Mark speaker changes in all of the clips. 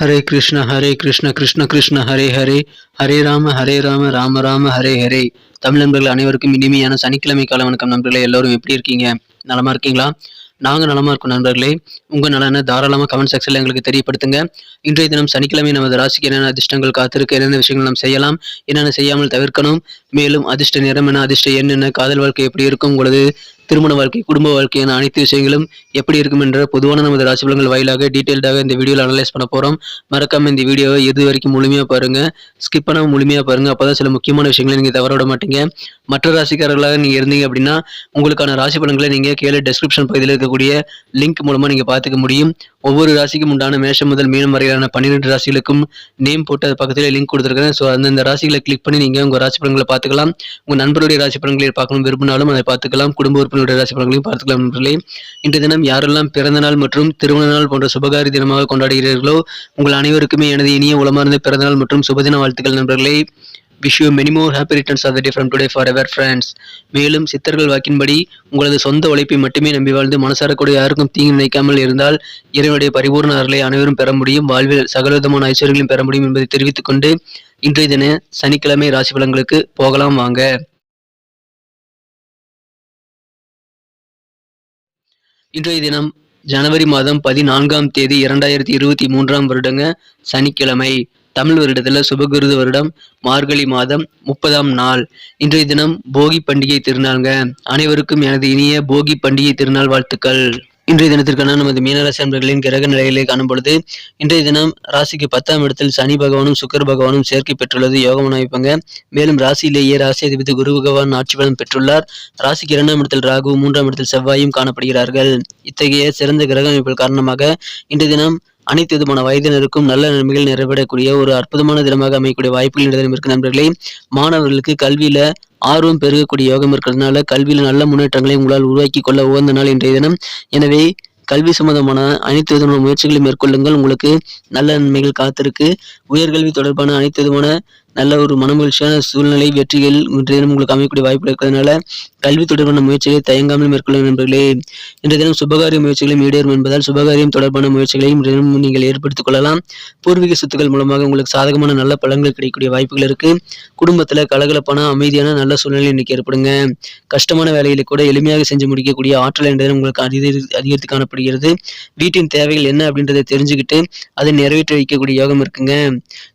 Speaker 1: ஹரே கிருஷ்ண ஹரே கிருஷ்ண கிருஷ்ண கிருஷ்ண ஹரே ஹரே. ஹரே ராம ஹரே ராம ராம ராம ஹரே ஹரே. தமிழ் நண்பர்கள் அனைவருக்கும் இனிமையான சனிக்கிழமை கால வணக்கம் நண்பர்களே. எல்லோரும் எப்படி இருக்கீங்க? நலமா இருக்கீங்களா? நாங்கள் நலமா இருக்கோம் நண்பர்களே. உங்கள் நலனை தாராளமாக கமெண்ட் செக்ஷனில் எங்களுக்கு தெரியப்படுத்துங்க. இன்றைய தினம் சனிக்கிழமை நமது ராசிக்கு என்னென்ன அதிர்ஷ்டங்கள் காத்திருக்கு என்னென்ன விஷயங்கள் நாம் செய்யலாம் என்னென்ன செய்யாமல் தவிர்க்கணும் மேலும் அதிர்ஷ்ட நிறம் என அதிர்ஷ்ட எண் என்ன காதல் வாழ்க்கை எப்படி இருக்கும் உங்களது திருமண வாழ்க்கை குடும்ப வாழ்க்கை என அனைத்து விஷயங்களும் எப்படி இருக்கும் என்ற பொதுவான நமது ராசிபலங்கள் வாயிலாக டீட்டெயில்டாக இந்த வீடியோவில் அனலைஸ் பண்ண போகிறோம் மறக்காம இந்த வீடியோவை எது வரைக்கும் முழுமையாக பாருங்க. ஸ்கிப் பண்ணாம முழுமையாக பாருங்க. அப்போதான் சில முக்கியமான விஷயங்களை நீங்கள் தவற விட மாட்டீங்க. மற்ற ராசிக்காரர்களாக நீங்கள் இருந்தீங்க அப்படின்னா உங்களுக்கான ராசி பலன்களை நீங்கள் கீழே டெஸ்கிரிப்ஷன் பகுதியில் இருக்கக்கூடிய லிங்க் மூலமாக நீங்கள் பார்த்துக்க முடியும். ஒவ்வொரு ராசிக்கும் உண்டான மேஷம் முதல் மீனம் வரையிலான பன்னிரெண்டு ராசிகளுக்கும் நேம் போட்டு அது பக்கத்தில் லிங்க் கொடுத்துருக்கேன் ஸோ அந்தந்த ராசிகளை கிளிக் பண்ணி நீங்கள் உங்கள் ராசி பலன்களை பார்த்துக்கலாம். உங்கள் நண்பருடைய ராசி பலன்களை பார்க்கணும் விரும்பினாலும் அதை பார்த்துக்கலாம். குடும்ப உறுப்பினருடைய ராசி பலன்களையும் பார்த்துக்கலாம் நண்பர்களே. இன்றைய தினம் யாரெல்லாம் பிறந்த நாள் மற்றும் திருமண நாள் போன்ற சுபகாரி தினமாக கொண்டாடுகிறீர்களோ உங்கள் அனைவருக்குமே எனது இனிய உளமார்ந்த பிறந்த நாள் மற்றும் சுபதின வாழ்த்துக்கள் நண்பர்களே. Wish you many more happy returns of the day from today forever friends மேலும் சித்தர்கள் வாக்கின்படி உங்களது சொந்த உழைப்பை மட்டுமே நம்பி வாழ்ந்து மனசாரக்கூடிய யாருக்கும் தீங்கு நினைக்காமல் இருந்தால் இறைவனுடைய பரிபூர்ண அருளை அனைவரும் பெற முடியும். வாழ்வில் சகலவிதமான ஐஸ்வர்யங்களையும் பெற முடியும் என்பதை தெரிவித்துக் கொண்டு இன்றைய தின சனிக்கிழமை ராசி பலன்களுக்கு போகலாம் வாங்க. இன்றைய தினம் ஜனவரி மாதம் பதினான்காம் தேதி இரண்டாயிரத்தி இருபத்தி மூன்றாம் வருடங்க சனிக்கிழமை. தமிழ் வருடத்துல சுபகிருது வருடம் மார்கழி மாதம் முப்பதாம் நாள். இன்றைய தினம் போகி பண்டிகை திருநாளுங்க. அனைவருக்கும் எனது இனிய போகி பண்டிகை திருநாள் வாழ்த்துக்கள். இன்றைய தினத்திற்கான நமது மீனராசி அன்பர்களின் கிரக நிலைகளை காணும் பொழுது இன்றைய தினம் ராசிக்கு பத்தாம் இடத்தில் சனி பகவானும் சுக்கர் பகவானும் சேர்க்கை பெற்றுள்ளது யோகமான அமைப்புங்க. மேலும் ராசியிலேயே ராசி அதிபதி குரு பகவான் ஆட்சி பலம் பெற்றுள்ளார். ராசிக்கு இரண்டாம் இடத்தில் ராகு மூன்றாம் இடத்தில் செவ்வாயும் காணப்படுகிறார்கள். இத்தகைய சிறந்த கிரக அமைப்புகள் காரணமாக இன்றைய தினம் அனைத்து விதமான வயதினருக்கும் நல்ல நன்மைகள் நிறைவேறக்கூடிய ஒரு அற்புதமான தினமாக அமையக்கூடிய வாய்ப்புகள் இந்த நண்பர்களே. மாணவர்களுக்கு கல்வியில ஆர்வம் பெருகக்கூடிய யோகம் இருக்கிறதுனால கல்வியில நல்ல முன்னேற்றங்களை உங்களால் உருவாக்கி கொள்ள உகந்த நாள் இன்றைய தினம். எனவே கல்வி சம்பந்தமான அனைத்து விதமான முயற்சிகளை மேற்கொள்ளுங்கள். உங்களுக்கு நல்ல நன்மைகள் காத்திருக்கு. உயர்கல்வி தொடர்பான அனைத்து விதமான நல்ல ஒரு மனமகிழ்ச்சியான சூழ்நிலை வெற்றிகள் இன்றைய தினம் உங்களுக்கு அமையக்கூடிய வாய்ப்பு இருக்கிறதுனால கல்வி தொடர்பான முயற்சிகளை தயங்காமல் மேற்கொள்ள நண்பர்களே. இன்றைய தினம் சுபகாரிய முயற்சிகளும் ஈடேறும் என்பதால் சுபகாரியம் தொடர்பான முயற்சிகளையும் தினமும் நீங்கள் ஏற்படுத்திக் கொள்ளலாம். பூர்வீக சொத்துக்கள் மூலமாக உங்களுக்கு சாதகமான நல்ல பலன்கள் கிடைக்கக்கூடிய வாய்ப்புகள் இருக்கு. குடும்பத்தில் கலகலப்பான அமைதியான நல்ல சூழ்நிலை இன்னைக்கு ஏற்படுங்க. கஷ்டமான வேலைகளை கூட எளிமையாக செஞ்சு முடிக்கக்கூடிய ஆற்றல் என்ற உங்களுக்கு அதிகரி அதிகரித்து காணப்படுகிறது. வீட்டின் தேவைகள் என்ன அப்படின்றத தெரிஞ்சுக்கிட்டு அதை நிறைவேற்றி வைக்கக்கூடிய யோகம் இருக்குங்க.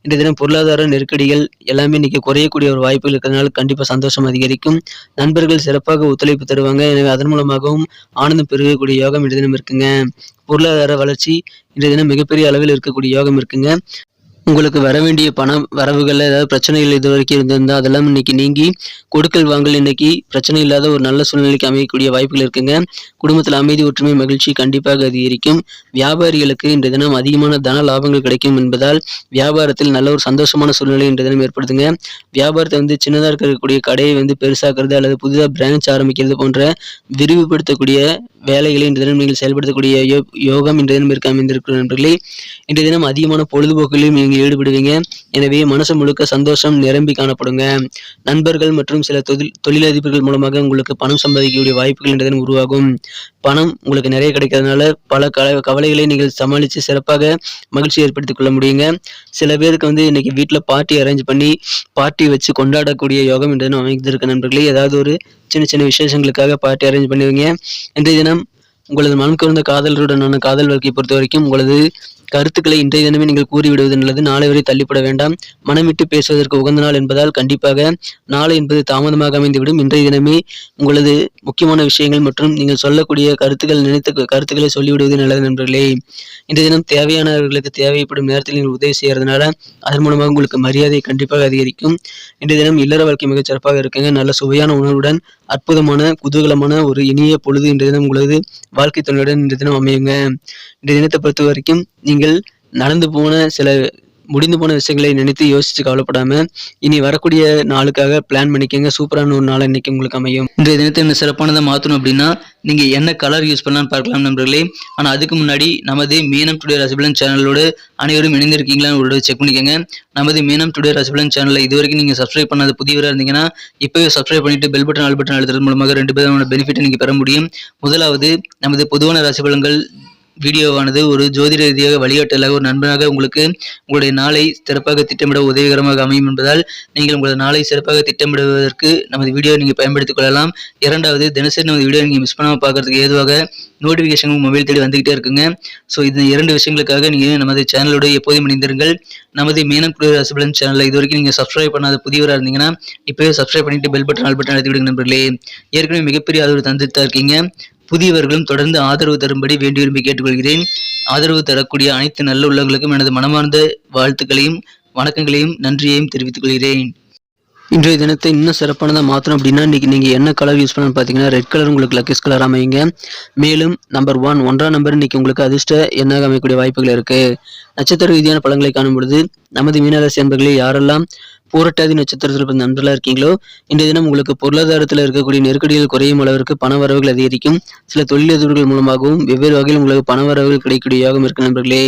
Speaker 1: இன்றைய தினம் பொருளாதார நெருக்கடிகள் எல்லாமே இன்னைக்கு குறையக்கூடிய ஒரு வாய்ப்புகள் இருக்கிறதுனால கண்டிப்பா சந்தோஷம் அதிகரிக்கும். நண்பர்கள் சிறப்பாக ஒத்துழைப்பு தருவாங்க. எனவே அதன் மூலமாகவும் ஆனந்தம் பெருகக்கூடிய யோகம் இன்றைய தினம் இருக்குங்க. பொருளாதார வளர்ச்சி இன்றைய தினம் மிகப்பெரிய அளவில் இருக்கக்கூடிய யோகம் இருக்குங்க. உங்களுக்கு வர வேண்டிய பணம் வரவுகள் ஏதாவது பிரச்சனைகள் இது வரைக்கும் இருந்திருந்தால் அதெல்லாம் இன்னைக்கு நீங்கி கொடுக்கல் வாங்கல் இன்னைக்கு பிரச்சனை இல்லாத ஒரு நல்ல சூழ்நிலைக்கு அமையக்கூடிய வாய்ப்புகள் இருக்குங்க. குடும்பத்தில் அமைதி ஒற்றுமை மகிழ்ச்சி கண்டிப்பாக அதிகரிக்கும். வியாபாரிகளுக்கு இன்று தினம் அதிகமான தன லாபங்கள் கிடைக்கும் என்பதால் வியாபாரத்தில் நல்ல ஒரு சந்தோஷமான சூழ்நிலை இன்று தினம் ஏற்படுத்துங்க வியாபாரத்தை வந்து சின்னதாக இருக்கக்கூடிய கடையை வந்து பெருசாக்குறது அல்லது புதிதாக பிரான்ச் ஆரம்பிக்கிறது போன்ற விரிவுபடுத்தக்கூடிய வேலைகளை இன்று தினம் நீங்கள் செயல்படுத்தக்கூடிய யோ யோகம் இன்றைய தினம் இருக்க அமைந்திருக்கிற நண்பர்களே. இன்றைய தினம் அதிகமான பொழுதுபோக்குகளையும் நீங்க ஈடுபடுவீங்க. எனவே மனசு முழுக்க சந்தோஷம் நிரம்பி காணப்படுங்க. நண்பர்கள் மற்றும் சில தொழில் தொழிலதிபர்கள் மூலமாக உங்களுக்கு பணம் சம்பாதிக்கக்கூடிய வாய்ப்புகள் இன்றைய உருவாகும். பணம் உங்களுக்கு நிறைய கிடைக்கிறதுனால பல கவலைகளை நீங்கள் சமாளித்து சிறப்பாக மகிழ்ச்சி ஏற்படுத்திக் கொள்ள முடியுங்க. சில பேருக்கு வந்து இன்னைக்கு வீட்டில் பார்ட்டி அரேஞ்ச் பண்ணி பார்ட்டி வச்சு கொண்டாடக்கூடிய யோகம் இன்றைய அமைந்திருக்க நண்பர்களே. ஏதாவது ஒரு சின்ன சின்ன விசேஷங்களுக்காக பார்ட்டி அரேஞ்ச் பண்ணுவீங்க. இன்றைய தினம் உங்களது மனம் கவர்ந்த காதலருடனான காதல் வாழ்க்கையை பொறுத்த வரைக்கும் உங்களது கருத்துக்களை இன்றைய தினமே நீங்கள் கூறிவிடுவது நல்லது. நாளை வரை தள்ளிப்பட வேண்டாம். மனம் விட்டு பேசுவதற்கு உகந்த நாள் என்பதால் கண்டிப்பாக நாளை என்பது தாமதமாக அமைந்துவிடும். இன்றைய தினமே உங்களது முக்கியமான விஷயங்கள் மற்றும் நீங்கள் சொல்லக்கூடிய கருத்துக்கள் நினைத்த கருத்துக்களை சொல்லிவிடுவது நல்லது நண்பர்களே. இன்றைய தினம் தேவையானவர்களுக்கு தேவைப்படும் நேரத்தில் நீங்கள் உதவி செய்யறதுனால அதன் மூலமாக உங்களுக்கு மரியாதை கண்டிப்பாக அதிகரிக்கும். இன்றைய தினம் இல்லற வாழ்க்கை மிகச் சிறப்பாக இருக்குங்க. நல்ல சுவையான உணர்வுடன் அற்புதமான குதூகலமான ஒரு இனிய பொழுது இன்றைய தினம் உங்களது வாழ்க்கை துணையுடன் இன்றைய தினம் அமையுங்க. இன்றைய தினத்தை பொறுத்த வரைக்கும் நீங்கள் நடந்து போன சில முடிந்து போன விஷயங்களை நினைத்து யோசிச்சு கவலைப்படாம இனி வரக்கூடிய நாளுக்காக பிளான் பண்ணிக்கோங்க. சூப்பரான ஒரு நாள் இன்னைக்கு உங்களுக்கு அமையும். இன்றைய தினத்தை என்ன சிறப்பானதை மாற்றணும் அப்படின்னா நீங்க என்ன கலர் யூஸ் பண்ணலாம்னு பார்க்கலாம் நண்பர்களே. ஆனா அதுக்கு முன்னாடி நமது மீனம் டுடே ரசிபலன் சேனலோடு அனைவரும் இணைந்திருக்கீங்களான்னு ஒரு செக் பண்ணிக்கோங்க. நமது மீனம் டுடே ரசிபலன் சேனலை இது வரைக்கும் நீங்க சப்ஸ்கிரைப் பண்ணாத புதியவராக இருந்தீங்கன்னா இப்போவே சப்ஸ்கிரைப் பண்ணிட்டு பெல் பட்டன் ஆல் பட்டன் அழுத்துறது மூலமாக ரெண்டு பேரும் பெனிஃபிட்டை நீங்கள் பெற முடியும். முதலாவது நமது பொதுவான ரசிபலங்கள் வீடியோவானது ஒரு ஜோதிட ரீதியாக வழிகாட்டலாக ஒரு நண்பனாக உங்களுக்கு உங்களுடைய நாளை சிறப்பாக திட்டமிட உதவிகரமாக அமையும் என்பதால் நீங்கள் உங்களது நாளை சிறப்பாக திட்டமிடுவதற்கு நமது வீடியோ நீங்கள் பயன்படுத்திக் கொள்ளலாம். இரண்டாவது தினசரி நமது வீடியோ நீங்கள் மிஸ் பண்ணாமல் பார்க்கறதுக்கு ஏதுவாக நோட்டிஃபிகேஷன் மொபைல் தேடி வந்துகிட்டே இருக்குங்க. ஸோ இந்த இரண்டு விஷயங்களுக்காக நீங்கள் நமது சேனலோடு எப்போதும் இணைந்திருங்கள். நமது மீனம் குளிர் ரசபலன் சேனலை இது வரைக்கும் நீங்கள் சப்ஸ்கிரைப் பண்ணாத புதியவராக இருந்தீங்கன்னா இப்போவே சப்ஸ்கிரைப் பண்ணிட்டு பெல் பட்டன் ஆல் பட்டன் அழுத்தி விடுங்க நண்பர்களே. ஏற்கனவே மிகப்பெரிய ஆதரவு தந்துட்டு தான் இருக்கீங்க. புதியவர்களும் தொடர்ந்து ஆதரவு தரும்படி வேண்டி விரும்பி கேட்டுக்கொள்கிறேன். ஆதரவு தரக்கூடிய அனைத்து நல்ல உள்ளங்களுக்கும் எனது மனமார்ந்த வாழ்த்துக்களையும் வணக்கங்களையும் நன்றியையும் தெரிவித்துக் கொள்கிறேன். இன்றைய தினத்தை இன்னும் சிறப்பானதாக மாற்றணும் அப்படின்னா இன்றைக்கி நீங்கள் என்ன கலர் யூஸ் பண்ணணும்னு பார்த்தீங்கன்னா ரெட் கலர் உங்களுக்கு லக்கேஸ் கலர் அமையுங்க. மேலும் நம்பர் ஒன் ஒன்றாம் நம்பர் இன்றைக்கி உங்களுக்கு அதிர்ஷ்ட எண்ணாக அமையக்கூடிய வாய்ப்புகள் இருக்குது நட்சத்திர ரீதியான பழங்களை காணும் பொழுது நமது மீனராசி அன்பர்களே யாரெல்லாம் பூரட்டாதி நட்சத்திரத்தில் பிறந்த நண்பர்களாக இருக்கீங்களோ இன்றைய தினம் உங்களுக்கு பொருளாதாரத்தில் இருக்கக்கூடிய நெருக்கடிகள் குறையும் அளவிற்கு பண வரவுகள் அதிகரிக்கும். சில தொழிலதிபர்கள் மூலமாகவும் வெவ்வேறு வகையில் உங்களுக்கு பண வரவுகள் கிடைக்கக்கூடிய யோகம் இருக்கு நண்பர்களே.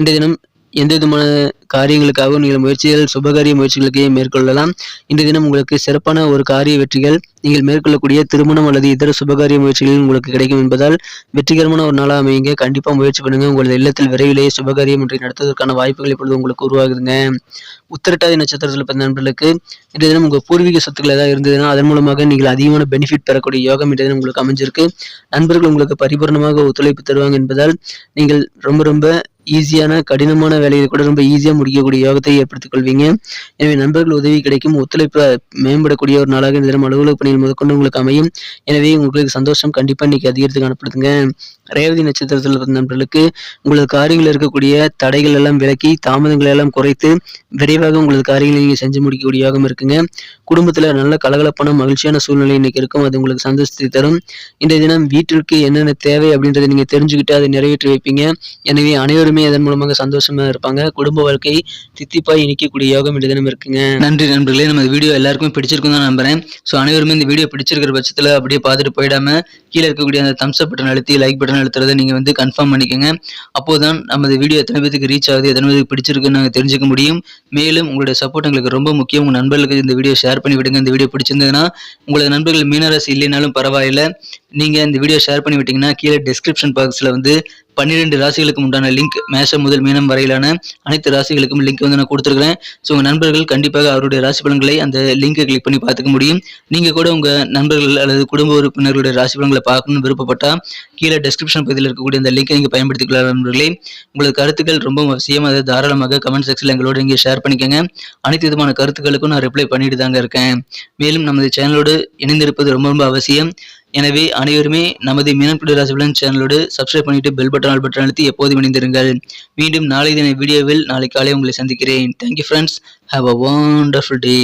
Speaker 1: இன்றைய தினம் எந்த விதமான காரியங்களுக்காகவும் நீங்கள் முயற்சிகள் சுபகாரிய முயற்சிகளுக்கு மேற்கொள்ளலாம். இன்றைய தினம் உங்களுக்கு சிறப்பான ஒரு காரிய வெற்றிகள் நீங்கள் மேற்கொள்ளக்கூடிய திருமணம் அல்லது இதர சுபகாரிய முயற்சிகளில் உங்களுக்கு கிடைக்கும் என்பதால் வெற்றிகரமான ஒரு நாளாக அமையுங்க. கண்டிப்பாக முயற்சி பண்ணுங்க. உங்களது இல்லத்தில் விரைவிலேயே சுபகாரியம் ஒன்றை நடத்துவதற்கான வாய்ப்புகள் இப்பொழுது உங்களுக்கு உருவாகுதுங்க. உத்திரட்டாதி நட்சத்திரத்தில் பிறந்த நண்பர்களுக்கு இன்றைய தினம் உங்கள் பூர்வீக சொத்துக்கள் ஏதாவது இருந்ததுன்னா அதன் மூலமாக நீங்கள் அதிகமான பெனிஃபிட் பெறக்கூடிய யோகம் இன்றைய தினம் உங்களுக்கு அமைஞ்சிருக்கு. நண்பர்கள் உங்களுக்கு பரிபூர்ணமாக ஒத்துழைப்பு தருவாங்க என்பதால் நீங்கள் ரொம்ப ரொம்ப ஈஸியான கடினமான வேலையை கூட ரொம்ப ஈஸியாக முடிக்கக்கூடிய யோகத்தை ஏற்படுத்திக் கொள்வீங்க. எனவே நண்பர்கள் உதவி கிடைக்கும். ஒத்துழைப்பு மேம்படக்கூடிய ஒரு நாளாக இந்த தினம் அலுவலக பணியில் முதற்கொண்டு உங்களுக்கு அமையும். எனவே உங்களுக்கு சந்தோஷம். கண்டிப்பாக இன்னைக்கு அதிகரித்து காணப்படுதுங்க. ரேவதி நட்சத்திரத்தில் பிறந்த நண்பர்களுக்கு உங்களது காரியங்களில் இருக்கக்கூடிய தடைகள் எல்லாம் விலக்கி தாமதங்களை எல்லாம் குறைத்து விரைவாக உங்களது காரியங்களை நீங்கள் செஞ்சு முடிக்கக்கூடிய யோகம் இருக்குங்க. குடும்பத்தில் நல்ல கலகலப்பான மகிழ்ச்சியான சூழ்நிலை இன்னைக்கு இருக்கும். அது உங்களுக்கு சந்தோஷத்தை தரும். இன்றைய தினம் வீட்டிற்கு என்னென்ன தேவை அப்படின்றத நீங்கள் தெரிஞ்சுக்கிட்டு அதை நிறைவேற்றி வைப்பீங்க. எனவே அனைவருமே அதன் மூலமாக சந்தோஷமாக இருப்பாங்க. குடும்ப வாழ்க்கை தித்திப்பாய் இணைக்கக்கூடிய யோகம் இன்றைய தினம் இருக்குங்க. நன்றி நண்பர்களே. நமது வீடியோ எல்லாருக்குமே பிடிச்சிருக்கும் தான் நம்புறேன். ஸோ அனைவருமே இந்த வீடியோ பிடிச்சிருக்கிற பட்சத்தில் அப்படியே பார்த்துட்டு போயிடாம கீழே இருக்கக்கூடிய அந்த தம்ஸ் அப் பட்டன் அழுத்தி லைக் பட்டன் அழுத்துறதை நீங்கள் வந்து கன்ஃபார்ம் பண்ணிக்கோங்க. அப்போதான் நமது வீடியோ எத்தனை பேருக்கு ரீச் ஆகுது எத்தனை பேருக்கு பிடிச்சிருக்குன்னு நாங்கள் தெரிஞ்சுக்க முடியும். மேலும் உங்களுடைய சப்போர்ட் எங்களுக்கு ரொம்ப முக்கியம். உங்கள் நண்பர்களுக்கு இந்த வீடியோ ஷேர் பண்ணி விடுங்க. இந்த வீடியோ பிடிச்சிருந்ததுன்னா உங்களது நண்பர்கள் மீனராசி இல்லைனாலும் பரவாயில்லை. நீங்கள் இந்த வீடியோ ஷேர் பண்ணி விட்டீங்கன்னா கீழே டிஸ்கிரிப்ஷன் பாக்ஸில் வந்து பன்னிரெண்டு ராசிகளுக்கு உண்டான லிங்க் மேஷம் முதல் மீனம் வரையிலான அனைத்து ராசிகளுக்கும் லிங்க் வந்து நான் கொடுத்துருக்கிறேன். ஸோ உங்கள் நண்பர்கள் கண்டிப்பாக அவருடைய ராசி பலன்களை அந்த லிங்கை கிளிக் பண்ணி பார்த்துக்க முடியும். நீங்கள் கூட உங்கள் நண்பர்கள் அல்லது குடும்ப உறுப்பினர்களுடைய ராசி பலன்களை பார்க்கணும்னு விருப்பப்பட்டால் கீழே டிஸ்கிரிப்ஷன் பகுதியில் இருக்கக்கூடிய அந்த லிங்கை நீங்கள் பயன்படுத்திக்கலாம் நண்பர்களே. உங்களது கருத்துக்கள் ரொம்ப அவசியம் அதை தாராளமாக கமெண்ட் செக்ஷனில் எங்களோட இங்கே ஷேர் பண்ணிக்கோங்க. அனைத்து விதமான கருத்துக்களுக்கும் நான் ரிப்ளை பண்ணிட்டு தாங்க இருக்கேன். மேலும் நமது சேனலோடு இணைந்திருப்பது ரொம்ப ரொம்ப அவசியம். எனவே அனைவருமே நமது மீனன்புடி ராசிபலன் சேனலோடு சப்ஸ்கிரைப் பண்ணிட்டு பெல் பட்டன் ஆல் பட்டன் அழுத்தி எப்போதும் இணைந்திருங்கள். மீண்டும் நாளை தின வீடியோவில் நாளை காலை உங்களை சந்திக்கிறேன். Thank you friends have a wonderful day